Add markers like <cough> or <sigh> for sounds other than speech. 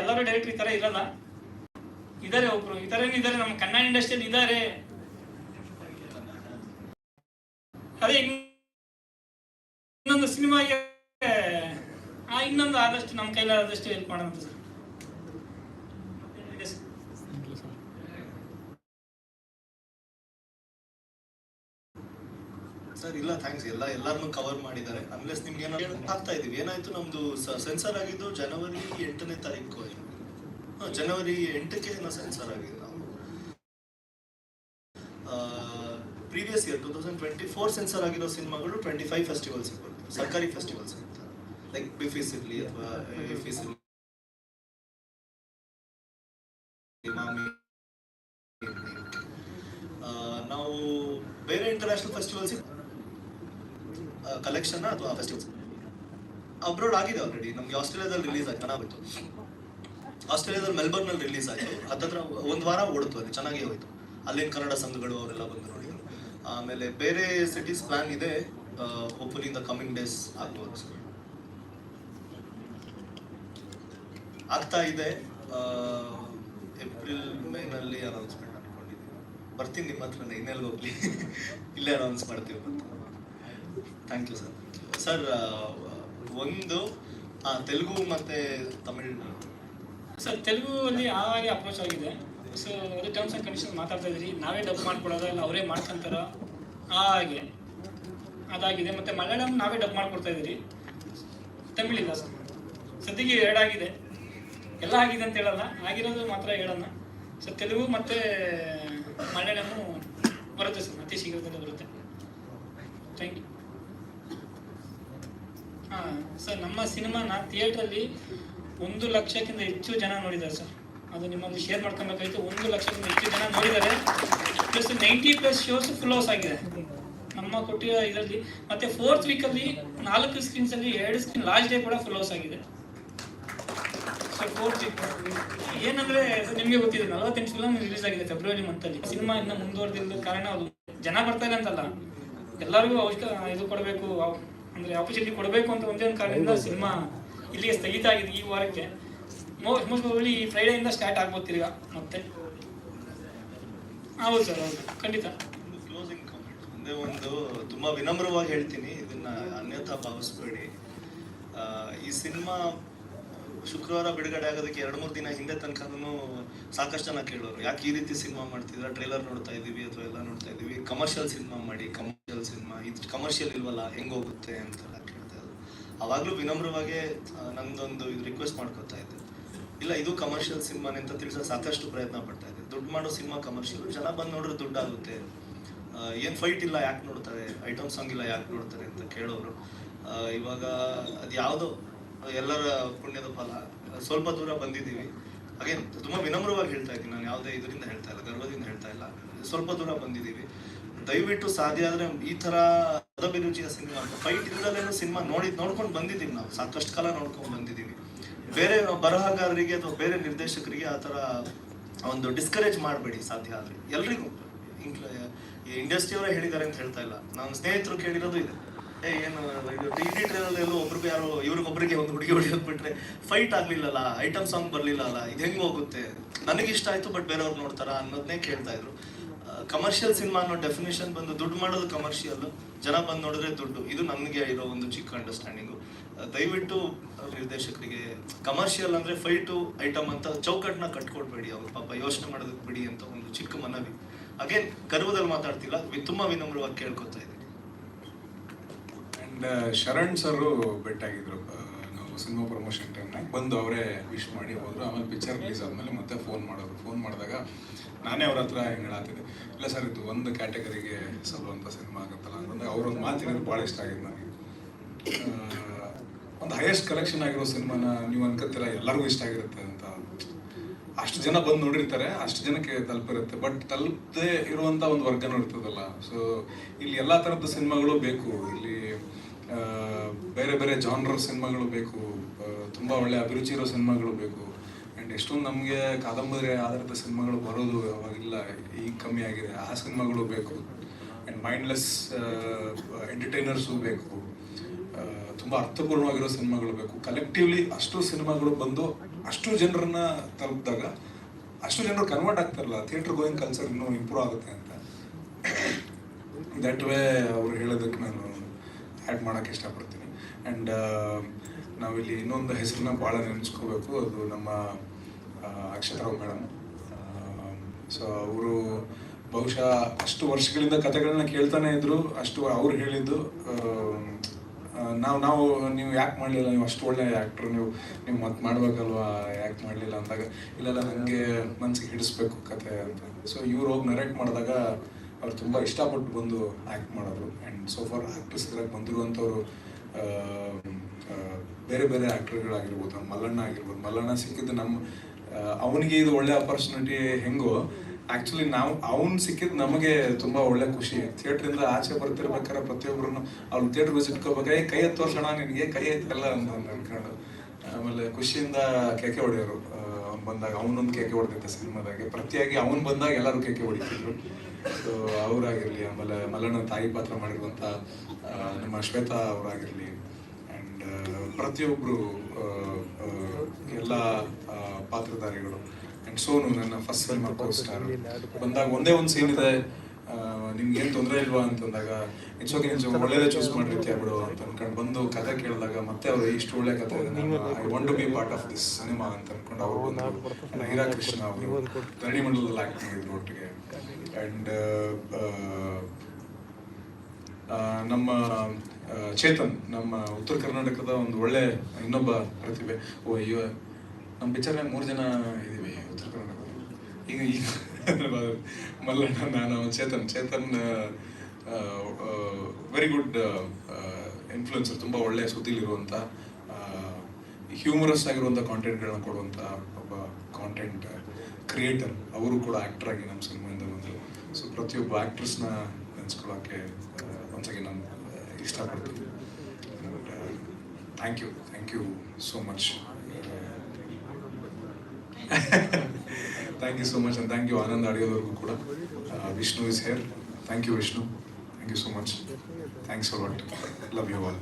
ಎಲ್ಲರೂ ಡೈರೆಕ್ಟರ್ ಈ ತರ ಇರಲ್ಲ. ಇದಾರೆ ಒಬ್ರು ಈ ತರ ಇದಾರೆ ನಮ್ಮ ಕನ್ನಡ ಇಂಡಸ್ಟ್ರಿಯಲ್ಲಿ ಇದಾರೆ ಅದೇ ಇನ್ನೊಂದು ಸಿನಿಮಾಗೆ ಇನ್ನೊಂದು ಆದಷ್ಟು ನಮ್ಮ ಕೈಲಾದಷ್ಟು ಹೆಲ್ಪ್ ಮಾಡೋಣ ಸರ್. ಸರ್ ಇಲ್ಲ ಥ್ಯಾಂಕ್ಸ್ ಎಲ್ಲ ಎಲ್ಲರನ್ನೂ ಕವರ್ ಮಾಡಿದ್ದಾರೆ. ಅನ್ಲೆಸ್ ನಿಮ್ಗೆ ಆಗ್ತಾ ಇದೀವಿ. ಏನಾಯ್ತು ನಮ್ದು ಸೆನ್ಸರ್ ಆಗಿದ್ದು ಜನವರಿ ಎಂಟನೇ ತಾರೀಕು ಜನವರಿ ಎಂಟಕ್ಕೆ ಏನೋ ಸೆನ್ಸರ್ ಆಗಿದೆ ನಾವು. Previous year two thousand twenty four censor ಆಗಿರೋ ಸಿನಿಮಾಗಳು ಟ್ವೆಂಟಿ ಫೈವ್ ಫೆಸ್ಟಿವಲ್ಸ್ ಸರ್ಕಾರಿ ಫೆಸ್ಟಿವಲ್ಸ್ ಇರ್ತಾರೆ ಲೈಕ್ ಬಿಫಿಸ್ ಇರ್ಲಿ ಅಥವಾ ನಾವು ಬೇರೆ ಇಂಟರ್ನ್ಯಾಷನಲ್ ಫೆಸ್ಟಿವಲ್ಸ್ ಕಲೆಕ್ಷನ್ ಅಥವಾ ಫೆಸ್ಟಿವಲ್ಸ್ ಅಬ್ರೋಡ್ ಆಗಿದೆ ಆಲ್ರೆಡಿ ನಮ್ಗೆ ಆಸ್ಟ್ರೇಲಿಯಾದಲ್ಲಿ ರಿಲೀಸ್ ಆಯ್ತು ಚೆನ್ನಾಗಿತ್ತು ಆಸ್ಟ್ರೇಲಿಯಾದಲ್ಲಿ ಮೆಲ್ಬರ್ನ್ ಅಲ್ಲಿ ರಿಲೀಸ್ ಆಯ್ತು. ಹತ್ತತ್ರ ಒಂದ್ ವಾರ ಓಡಿತು ಅದು ಚೆನ್ನಾಗಿ ಹೋಯ್ತು. ಅಲ್ಲಿನ ಕನ್ನಡ ಸಂಘಗಳು ಅವರೆಲ್ಲ ಬಂದು ನೋಡಿ. ಆಮೇಲೆ ಬೇರೆ ಸಿಟೀಸ್ ಪ್ಲಾನ್ ಇದೆ. Hopefully in the coming days ಆಗ್ಬೋದು. ಆಗ್ತಾ ಇದೆ. ಏಪ್ರಿಲ್ ಮೇನಲ್ಲಿ ಅನೌನ್ಸ್ಮೆಂಟ್ ಅನ್ಕೊಂಡಿದ್ದೀನಿ ಬರ್ತೀನಿ ನಿಮ್ಮ ಹತ್ರನೇ ಇನ್ನೆಲ್ಲಿ ಹೋಗ್ಲಿ. <laughs> ಇಲ್ಲೇ ಅನೌನ್ಸ್ ಮಾಡ್ತೀವಿ ಅಂತ ಥ್ಯಾಂಕ್ ಯು ಸರ್ ಸರ್ ಒಂದು ತೆಲುಗು ಮತ್ತು ತಮಿಳ್ ಸರ್ ತೆಲುಗು ಅಲ್ಲಿ ಹಾಗೆ ಅಪ್ರೋಚ್ ಆಗಿದೆ. ಸೊ ಅದು ಟರ್ಮ್ಸ್ ಆ್ಯಂಡ್ ಕಂಡೀಷನ್ ಮಾತಾಡ್ತಾ ಇದ್ರಿ ನಾವೇ ಡಬ್ ಮಾಡ್ಕೊಡೋದ ಇಲ್ಲ ಅವರೇ ಮಾಡ್ಕೊಂತಾರ? ಹಾಗೆ. ಅದಾಗಿದೆ. ಮತ್ತು ಮಲಯಾಳಂ ನಾವೇ ಡಬ್ ಮಾಡ್ಕೊಡ್ತಾ ಇದ್ದೀರಿ. ತಮಿಳಿಲ್ಲ ಸರ್ ಸದ್ಯಕ್ಕೆ ಎರಡಾಗಿದೆ ಎಲ್ಲ ಆಗಿದೆ ಅಂತ ಹೇಳಲ್ಲ. ಆಗಿರೋದು ಮಾತ್ರ ಹೇಳೋಣ. ಸೊ ತೆಲುಗು ಮತ್ತು ಮಲಯಾಳಮು ಬರುತ್ತೆ ಸರ್ ಅತಿ ಶೀಘ್ರದಲ್ಲೇ ಬರುತ್ತೆ. ಥ್ಯಾಂಕ್ ಯು ಸರ್, ನಮ್ಮ ಸಿನಿಮಾನ ಥಿಯೇಟ್ರಲ್ಲಿ ಒಂದು ಲಕ್ಷಕ್ಕಿಂತ ಹೆಚ್ಚು ಜನ ನೋಡಿದ್ದಾರೆ ಸರ್. ಅದು ನಿಮ್ಮಲ್ಲಿ ಶೇರ್ ಮಾಡ್ಕೊಬೇಕಾಯ್ತು, ಒಂದು ಲಕ್ಷಕ್ಕಿಂತ ಹೆಚ್ಚು ಜನ ನೋಡಿದ್ದಾರೆ. Plus ninety plus shows full house ಆಗಿದೆ. ನಮ್ಮ ಕೊಟ್ಟಿರೋ ಇದರಲ್ಲಿ, ಮತ್ತೆ ಫೋರ್ತ್ ವೀಕಲ್ಲಿ ನಾಲ್ಕು ಸ್ಕ್ರೀನ್ಸಲ್ಲಿ ಎರಡು ಸ್ಕ್ರೀನ್ ಲಾಸ್ಟ್ ಡೇ ಕೂಡ ಫುಲ್ ಹೌಸ್ ಆಗಿದೆ. ಏನಂದ್ರೆ ನಿಮಗೆ ಗೊತ್ತಿದೆ, ನಲವತ್ತೆಂಟು ಫಿಲಮ್ ರಿಲೀಸ್ ಆಗಿದೆ ಫೆಬ್ರವರಿ ಮಂತಲ್ಲಿ ಸಿನಿಮಾ ಇನ್ನೂ ಮುಂದುವರೆದಿಲ್ಲ ಕಾರಣ ಅದು ಜನ ಬರ್ತಾ ಇಲ್ಲ ಅಂತಲ್ಲ. ಎಲ್ಲರಿಗೂ ಅವಶ್ಯಕ ಇದು ಕೊಡಬೇಕು ಅಂದ್ರೆ ಆಪರ್ಚುನಿಟಿ ಕೊಡಬೇಕು ಅಂತ ಒಂದೇ ಒಂದು ಕಾರಣದಿಂದ ಸಿನಿಮಾ ಇಲ್ಲಿಗೆ ಸ್ಥಗಿತ ಆಗಿದೆ ಈ ವಾರಕ್ಕೆ. ಮೋಸ್ಟ್ ಪ್ರಾಬಬ್ಲಿ ಈ ಫ್ರೈಡೆಯಿಂದ ಸ್ಟಾರ್ಟ್ ಆಗ್ಬೋದು ತಿರ್ಗಾ ಮತ್ತೆ. ಹೌದು ಸರ್ ಹೌದು. ಖಂಡಿತ. ಕ್ಲೋಸಿಂಗ್ ಕಾಮೆಂಟ್ ಒಂದೇ ಒಂದು ತುಂಬಾ ವಿನಮ್ರವಾಗಿ ಹೇಳ್ತೀನಿ. ಇದನ್ನ ಅನ್ಯಥಾ ಭಾವಿಸ್ಬೇಡಿ. ಆ, ಈ ಸಿನಿಮಾ ಶುಕ್ರವಾರ ಬಿಡುಗಡೆ ಆಗೋದಕ್ಕೆ ಎರಡು ಮೂರು ದಿನ ಹಿಂದೆ ತನಕನೂ ಸಾಕಷ್ಟು ಜನ ಕೇಳೋರು. ಯಾಕೆ ಈ ರೀತಿ ಸಿನಿಮಾ ಮಾಡ್ತಿದ್ರ ಟ್ರೈಲರ್ ನೋಡ್ತಾ ಇದೀವಿ ಅಥವಾ ಎಲ್ಲ ನೋಡ್ತಾ ಇದೀವಿ ಕಮರ್ಷಿಯಲ್ ಸಿನಿಮಾ ಮಾಡಿ ಕಮರ್ಷಿಯಲ್ ಸಿನಿಮಾ, ಇದು ಕಮರ್ಷಿಯಲ್ ಇಲ್ವಲ್ಲ, ಹೆಂಗ್ ಹೋಗುತ್ತೆ ಅಂತೆಲ್ಲ ಕೇಳ್ತಾ ಇದ್ರು. ಅವಾಗಲೂ ವಿನಮ್ರವಾಗಿ ನಂದೊಂದು ಇದು ರಿಕ್ವೆಸ್ಟ್ ಮಾಡ್ಕೊತಾ ಇದ್ದೆ. ಇಲ್ಲ, ಇದು ಕಮರ್ಷಿಯಲ್ ಸಿನಿಮಾನೆ ಅಂತ ತಿಳಿಸೋ ಸಾಕಷ್ಟು ಪ್ರಯತ್ನ ಪಡ್ತಾ ಇದ್ದೆ. ದುಡ್ಡು ಮಾಡೋ ಸಿನಿಮಾ ಕಮರ್ಷಿಯಲ್ ಜನ ಬಂದು ನೋಡಿದ್ರೆ ದುಡ್ಡಾಗುತ್ತೆ. ಆಗುತ್ತೆ ಏನ್ ಫೈಟ್ ಇಲ್ಲ, ಯಾಕೆ ನೋಡ್ತಾರೆ? ಐಟಮ್ ಸಾಂಗ್ ಇಲ್ಲ, ಯಾಕೆ ನೋಡ್ತಾರೆ ಅಂತ ಕೇಳೋರು. ಇವಾಗ ಅದು ಯಾವುದೋ ಎಲ್ಲರ ಪುಣ್ಯದ ಫಲ. ಸ್ವಲ್ಪ ದೂರ ಬಂದಿದ್ದೀವಿ. ಹಾಗೇನು, ತುಂಬಾ ವಿನಮ್ರವಾಗಿ ಹೇಳ್ತಾ ಇದ್ದೀನಿ. ನಾನು ಯಾವುದೇ ಇದರಿಂದ ಹೇಳ್ತಾ ಇಲ್ಲ, ಗರ್ವದಿಂದ ಹೇಳ್ತಾ ಇಲ್ಲ. ಸ್ವಲ್ಪ ದೂರ ಬಂದಿದ್ದೀವಿ. ದಯವಿಟ್ಟು ಸಾಧ್ಯ ಆದ್ರೆ ಈ ತರ ಅಭಿರುಚಿಯ ಸಿನಿಮಾ ಫೈಟ್ ಇಲ್ಲದೇನು ಸಿನಿಮಾ ನೋಡಿ, ನೋಡ್ಕೊಂಡು ಬಂದಿದ್ದೀವಿ ನಾವು. ಸಾಕಷ್ಟು ಕಾಲ ನೋಡ್ಕೊಂಡು ಬಂದಿದ್ದೀವಿ. ಬೇರೆ ಬರಹಗಾರರಿಗೆ ಅಥವಾ ಬೇರೆ ನಿರ್ದೇಶಕರಿಗೆ ಆ ಥರ ಒಂದು ಡಿಸ್ಕರೇಜ್ ಮಾಡಬೇಡಿ ಸಾಧ್ಯ ಆದರೆ. ಎಲ್ರಿಗೂ ಇಂಡಸ್ಟ್ರಿಯವರೇ ಹೇಳಿದ್ದಾರೆ ಅಂತ ಹೇಳ್ತಾ ಇಲ್ಲ. ನಾನು ಸ್ನೇಹಿತರು ಕೇಳಿರೋದು ಇದೆ. ಏನು ಇದು ಟಿ ಎಲ್ಲೋ ಒಬ್ರಿಗೆ ಯಾರೋ ಇವ್ರಿಗೊಬ್ರಿಗೆ ಒಂದು ಹುಡುಗಿ ಹೊಡೆಯೋದು ಬಿಟ್ರೆ ಫೈಟ್ ಆಗ್ಲಿಲ್ಲಲ್ಲ ಐಟಮ್ ಸಾಂಗ್ ಬರ್ಲಿಲ್ಲಲ್ಲ ಇದು ಹೆಂಗ್ ಹೋಗುತ್ತೆ? ನನಗೆ ಇಷ್ಟ ಆಯ್ತು ಬಟ್ ಬೇರೆಯವ್ರು ನೋಡ್ತಾರ ಅನ್ನೋದನ್ನೇ ಕೇಳ್ತಾ ಇದ್ರು. ಕಮರ್ಷಿಯಲ್ ಸಿನಿಮಾ ಅನ್ನೋ ಡೆಫಿನೇಷನ್ ಬಂದು ದುಡ್ಡು ಮಾಡೋದು ಕಮರ್ಷಿಯಲ್ ಜನ ಬಂದು ನೋಡಿದ್ರೆ ದುಡ್ಡು. ಇದು ನನಗೆ ಇರೋ ಒಂದು ಚಿಕ್ಕ ಅಂಡರ್ಸ್ಟ್ಯಾಂಡಿಂಗು ದಯವಿಟ್ಟು ನಿರ್ದೇಶಕರಿಗೆ ಕಮರ್ಷಿಯಲ್ ಅಂದ್ರೆ ಫೈಟು ಐಟಮ್ ಅಂತ ಚೌಕಟ್ಟನ್ನ ಕಟ್ಕೊಡ್ಬೇಡಿ ಅವ್ರು, ಪಾಪ ಯೋಚನೆ ಮಾಡೋದಕ್ಕೆ ಬಿಡಿ ಅಂತ ಒಂದು ಚಿಕ್ಕ ಮನವಿ. ಅಗೇನ್ ಗರ್ವದಲ್ಲಿ ಮಾತಾಡ್ತಿಲ್ಲ ತುಂಬಾ ವಿನಮ್ರವಾಗಿ ಕೇಳ್ಕೊತಾ ಅಂಡ್ ಶರಣ್ ಸರ್ ಭೇಟಿಯಾಗಿದ್ರು. ಆ, ನಾವು ಸಿನಿಮಾ ಪ್ರಮೋಷನ್ ಟೈಮ್ನಾಗ ಬಂದು ಅವರೇ ವಿಶ್ ಮಾಡಿ ಹೋದ್ರು. ಆಮೇಲೆ ಪಿಕ್ಚರ್ ರಿಲೀಸ್ ಆದಮೇಲೆ ಮತ್ತೆ ಫೋನ್ ಮಾಡೋದು ಫೋನ್ ಮಾಡಿದಾಗ ನಾನೇ ಅವ್ರ ಹತ್ರ ಹೆಂಗೆ ಹೇಳತ್ತಿದ್ದೆ ಇಲ್ಲ ಸರ್ ಇದು ಒಂದು ಕ್ಯಾಟಗರಿಗೆ ಸಲ್ಲುವಂಥ ಸಿನಿಮಾ ಆಗುತ್ತಲ್ಲ ಅಂತಂದ್ರೆ ಅವ್ರೊಂದು ಮಾತಿನದು ಭಾಳ ಇಷ್ಟ ಆಗಿದೆ ನನಗೆ ಒಂದು ಹೈಯೆಸ್ಟ್ ಕಲೆಕ್ಷನ್ ಆಗಿರೋ ಸಿನಿಮಾನ ನೀವು ಅನ್ಕೋತೀರ ಎಲ್ಲರಿಗೂ ಇಷ್ಟ ಆಗಿರುತ್ತೆ ಅಂತ. ಅಷ್ಟು ಜನ ಬಂದು ನೋಡಿರ್ತಾರೆ. ಅಷ್ಟು ಜನಕ್ಕೆ ತಲುಪಿರುತ್ತೆ. ಬಟ್ ತಲುಪದೆ ಇರುವಂತ ಒಂದು ವರ್ಗನೂ ಇರ್ತದಲ್ಲ. ಸೊ ಇಲ್ಲಿ ಎಲ್ಲಾ ಥರದ ಸಿನಿಮಾಗಳು ಬೇಕು. ಇಲ್ಲಿ ಬೇರೆ ಬೇರೆ ಜಾನರ್ ಸಿನಿಮಾಗಳು ಬೇಕು ತುಂಬ ಒಳ್ಳೆ ಅಭಿರುಚಿ ಇರೋ ಸಿನಿಮಾಗಳು ಬೇಕು. ಆ್ಯಂಡ್ ಎಷ್ಟೊಂದು ನಮಗೆ ಕಾದಂಬರಿ ಆಧಾರಿತ ಸಿನಿಮಾಗಳು ಬರೋದು ಅವಾಗಿಲ್ಲ ಈಗ ಕಮ್ಮಿ ಆಗಿದೆ. ಆ ಸಿನಿಮಾಗಳು ಬೇಕು. ಆ್ಯಂಡ್ ಮೈಂಡ್ಲೆಸ್ ಎಂಟರ್ಟೈನರ್ಸು ಬೇಕು. ತುಂಬ ತುಂಬಾ ಅರ್ಥಪೂರ್ಣವಾಗಿರೋ ಸಿನಿಮಾಗಳು ಬೇಕು. ಕಲೆಕ್ಟಿವ್ಲಿ ಅಷ್ಟು ಸಿನಿಮಾಗಳು ಬಂದು ಅಷ್ಟು ಜನರನ್ನ ತಲುಪಿದಾಗ ಅಷ್ಟು ಜನರು ಕನ್ವರ್ಟ್ ಆಗ್ತಾರಲ್ಲ ಥಿಯೇಟರ್ ಗೋಯಿಂಗ್ ಕಲ್ಚರ್ ಇನ್ನೂ ಇಂಪ್ರೂವ್ ಆಗುತ್ತೆ ಅಂತ. ದಟ್ ವೇ ಅವ್ರು ಹೇಳೋದಕ್ಕೆ ನಾನು ಆ್ಯಡ್ ಮಾಡೋಕ್ಕೆ ಇಷ್ಟಪಡ್ತೀನಿ. ಆ್ಯಂಡ್ ನಾವಿಲ್ಲಿ ಇನ್ನೊಂದು ಹೆಸರನ್ನ ಭಾಳ ನೆನೆಸ್ಕೋಬೇಕು. ಅದು ನಮ್ಮ ಅಕ್ಷತರಾವ್ ಮೇಡಮ್ ಸೊ ಅವರು ಬಹುಶಃ ಅಷ್ಟು ವರ್ಷಗಳಿಂದ ಕಥೆಗಳನ್ನ ಕೇಳ್ತಾನೆ ಇದ್ರು, ಅಷ್ಟು ಅವ್ರು ಹೇಳಿದ್ದು ನಾವು ನಾವು, ನೀವು ಯಾಕೆ ಮಾಡಲಿಲ್ಲ? ನೀವು ಅಷ್ಟು ಒಳ್ಳೆ ಆ್ಯಕ್ಟ್ರು ನೀವು ನೀವು ಮತ್ತೆ ಮಾಡ್ಬೇಕಲ್ವಾ? ಯಾಕೆ ಮಾಡಲಿಲ್ಲ ಅಂದಾಗ, ಇಲ್ಲೆಲ್ಲ ನನಗೆ ಮನಸ್ಸಿಗೆ ಹಿಡಿಸ್ಬೇಕು ಕತೆ ಅಂತ. ಸೊ ಇವ್ರು ಹೋಗಿ ನರೇಟ್ ಮಾಡಿದಾಗ ಅವ್ರು ತುಂಬ ಇಷ್ಟಪಟ್ಟು ಬಂದು ಆ್ಯಕ್ಟ್ ಮಾಡೋರು. ಆ್ಯಂಡ್ ಸೊ ಫಾರ್ ಇದ್ರಾಗ ಬಂದಿರುವಂಥವ್ರು ಬೇರೆ ಬೇರೆ ಆ್ಯಕ್ಟರ್ಗಳಾಗಿರ್ಬೋದು ನಮ್ಮ ಮಲ್ಲಣ್ಣ ಆಗಿರ್ಬೋದು. ಮಲ್ಲಣ್ಣ ಸಿಕ್ಕಿದ್ದು ನಮ್ಮ ಅವನಿಗೆ ಇದು ಒಳ್ಳೆ ಅಪರ್ಚುನಿಟಿ ಹೆಂಗೋ ಆ್ಯಕ್ಚುಲಿ ನಾವು ಅವ್ನು ಸಿಕ್ಕಿದ್ದು ನಮಗೆ ತುಂಬ ಒಳ್ಳೆ ಖುಷಿ. ಥಿಯೇಟ್ರಿಂದ ಆಚೆ ಬರ್ತಿರ್ಬೇಕಾದ್ರೆ ಪ್ರತಿಯೊಬ್ಬರು ಅವ್ನು ಥಿಯೇಟ್ರ್ ವಿಸಿಟ್ "ಏ, ಕೈ ಎತ್ತೋ ತೋರ್ಸೋಣ ನಿನಗೆ ಕೈ ಎತ್ತಲ್ಲ ಅಂತ ಅಂದ್ಕೊಂಡು ಆಮೇಲೆ ಖುಷಿಯಿಂದ ಕೇಕೆ ಹೊಡೆಯೋರು. ಅವ್ನು ಬಂದಾಗ ಅವನೊಂದು ಕೇಕೆ ಹೊಡೆದಿದ್ದ ಸಿನಿಮಾದಾಗೆ. ಪ್ರತಿಯಾಗಿ ಅವನು ಬಂದಾಗ ಎಲ್ಲರೂ ಕೇಕೆ ಹೊಡಿತಿದ್ರು. ಸೊ ಅವರಾಗಿರಲಿ ಆಮೇಲೆ ಮಲ್ಲಣ್ಣ ತಾಯಿ ಪಾತ್ರ ಮಾಡಿರುವಂಥ ನಮ್ಮ ಶ್ವೇತಾ ಅವರಾಗಿರಲಿ. ಆ್ಯಂಡ್ ಪ್ರತಿಯೊಬ್ಬರು ಎಲ್ಲ ಪಾತ್ರಧಾರಿಗಳು. ಆ್ಯಂಡ್ ಸೋನು ನನ್ನ ಫಸ್ಟ್ ಫಿಲ್ಮ್ ಕೋ ಸ್ಟಾರ್ ಬಂದಾಗ ಒಂದೇ ಒಂದು ಸೀನ್ ಇದೆ. ನಿಮ್ಗೆ ಏನು ತೊಂದರೆ ಇಲ್ವಾ ಅಂತಂದಾಗ ಇಟ್ಸ್ ಓಕೆ ಒಳ್ಳೇದೇ ಚೂಸ್ ಮಾಡಿರ್ತೀಯ ಬಿಡು ಅಂತ ಅನ್ಕೊಂಡು ಬಂದು ಕತೆ ಕೇಳಿದಾಗ ಮತ್ತೆ ಅವರು ಇಷ್ಟು ಒಳ್ಳೆ ಕತೆ ಇದೆ I want to be part of this cinema ಅಂತ ಅನ್ಕೊಂಡು ಅವರು ಬಂದು ಹೀರಾ ಕೃಷ್ಣ ಅವರು ಧರಣಿ ಮಂಡಲದಲ್ಲಿ ಆಗ್ತಿದ್ರು ಒಟ್ಟಿಗೆ. ಆ್ಯಂಡ್ ಆ, ನಮ್ಮ ಚೇತನ್ ನಮ್ಮ ಉತ್ತರ ಕರ್ನಾಟಕದ ಒಂದು ಒಳ್ಳೆ ಇನ್ನೊಬ್ಬ ಪ್ರತಿಭೆ ಓ ಅಯ್ಯೋ ನಮ್ಮ ಪಿಕ್ಚರ್ನಾಗ ಮೂರು ಜನ ಇದ್ದೀವಿ ಉತ್ತರ ಕರ್ನಾಟಕದಲ್ಲಿ. ಈಗ ಈಗ <laughs> ಮಲ್ಲಣ್ಣ ನಾನು Chetan. Chetan very good influencer ತುಂಬ ಒಳ್ಳೆ ಸುದ್ದಿಲಿರುವಂಥ ಹ್ಯೂಮರಸ್ ಆಗಿರುವಂಥ ಕಾಂಟೆಂಟ್ಗಳನ್ನ ಕೊಡುವಂಥ ಒಬ್ಬ ಕಾಂಟೆಂಟ್ ಕ್ರಿಯೇಟರ್ ಅವರು ಕೂಡ ಆ್ಯಕ್ಟರ್ ಆಗಿ ನಮ್ಮ ಸಿನಿಮಾಯಿಂದ ಬಂದರು. ಸೊ ಪ್ರತಿಯೊಬ್ಬ ಆ್ಯಕ್ಟ್ರೆಸ್ನ ನೆನೆಸ್ಕೊಳ್ಳೋಕ್ಕೆ ಒಂದ್ಸಗಿ ನಾನು ಇಷ್ಟಪಡ್ತೀನಿ. Thank you thank you so much thank you so much and thank you Anand ಅಡಿಯೋದವ್ರಿಗೂ ಕೂಡ. Vishnu is here thank you Vishnu thank you so much thanks for love you all